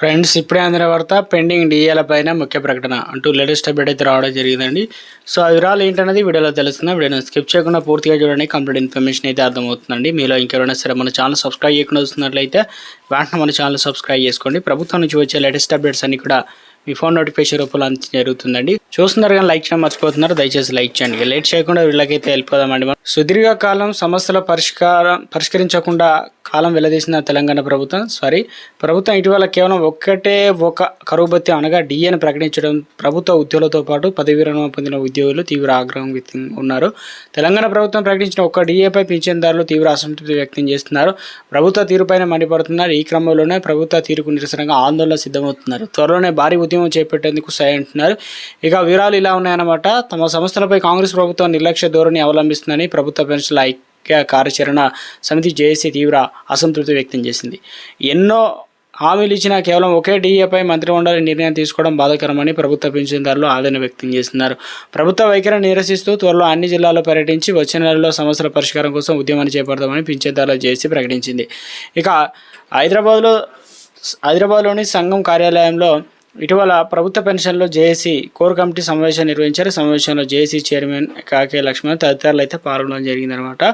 Friends ఇప్పుడే అందిన వార్త పెండింగ్ డిఏల పైన ముఖ్య ప్రకటన అంటూ లేటెస్ట్ అప్డేట్ అయితే రావడం జరిగిందండి. సో ఆ వివరాలు ఏంటనేది వీడియోలో తెలుస్తుంది. వీడియోని స్కిప్ చేయకుండా పూర్తిగా చూడండి. కంప్లీట్ ఇన్ఫర్మేషన్ అయితే అర్థమవుతుందండి. మీలో ఇంకెవరైనా సరే మన ఛానల్ సబ్స్క్రైబ్ చేయకుండా వస్తున్నట్లయితే వెంటనే మన ఛానల్ సబ్స్క్రైబ్ చేసుకోండి. ప్రభుత్వం నుంచి వచ్చే లేటెస్ట్ అప్డేట్స్ అన్ని కూడా బిఫోర్ నోటిఫికేషన్ రూపంలో అంత జరుగుతుందండి. చూస్తున్నారు కానీ లైక్ చేయడం మర్చిపోతున్నారు. దయచేసి లైక్ చేయండి. లేట్ చేయకుండా వీళ్ళకైతే వెళ్ళిపోదామండి మనం. సుదీర్ఘకాలం సమస్యల పరిష్కారం పరిష్కరించకుండా కాలం వెల్లదీసిన తెలంగాణ ప్రభుత్వం. సారీ ప్రభుత్వం ఇటీవల కేవలం ఒక్కటే ఒక కరువు భత్యం అనగా డిఏని ప్రకటించడం ప్రభుత్వ ఉద్యోగులతో పాటు పదవి విరమణ పొందిన ఉద్యోగులు తీవ్ర ఆగ్రహం ఉన్నారు. తెలంగాణ ప్రభుత్వం ప్రకటించిన ఒక్క డిఏపై పింఛన్దారులు తీవ్ర అసంతృప్తి వ్యక్తం చేస్తున్నారు. ప్రభుత్వ తీరుపైన మండిపడుతున్నారు. ఈ క్రమంలోనే ప్రభుత్వ తీరుకు నిరసనగా ఆందోళన సిద్ధమవుతున్నారు. త్వరలోనే భారీ ఉద్యమం చేపట్టేందుకు సై అంటున్నారు. ఇక వివరాలు ఇలా ఉన్నాయన్నమాట. తమ సంస్థలపై కాంగ్రెస్ ప్రభుత్వం నిర్లక్ష్య ధోరణి అవలంబిస్తుందని ప్రభుత్వ పెన్షన్ల ఐక్య కార్యాచరణ సమితి జేఏసీ తీవ్ర అసంతృప్తి వ్యక్తం చేసింది. ఎన్నో హామీలు ఇచ్చిన కేవలం ఒకే డీఏపై మంత్రిమండలి నిర్ణయం తీసుకోవడం బాధాకరమని ప్రభుత్వ పెన్షన్దారులు ఆవేదన వ్యక్తం చేస్తున్నారు. ప్రభుత్వ వైఖరిని నిరసిస్తూ త్వరలో అన్ని జిల్లాల్లో పర్యటించి వచ్చే నెలలో సమస్యల పరిష్కారం కోసం ఉద్యమాన్ని చేపడతామని పింఛన్దారులు చేసి ప్రకటించింది. ఇక హైదరాబాద్లో హైదరాబాద్లోని సంఘం కార్యాలయంలో ఇటీవల ప్రభుత్వ పెన్షన్లో జేఏసీ కోర్ కమిటీ సమావేశం నిర్వహించారు. సమావేశంలో జేఏసీ చైర్మన్ కాకే లక్ష్మణ్ తదితరులు అయితే పాల్గొనడం జరిగిందనమాట.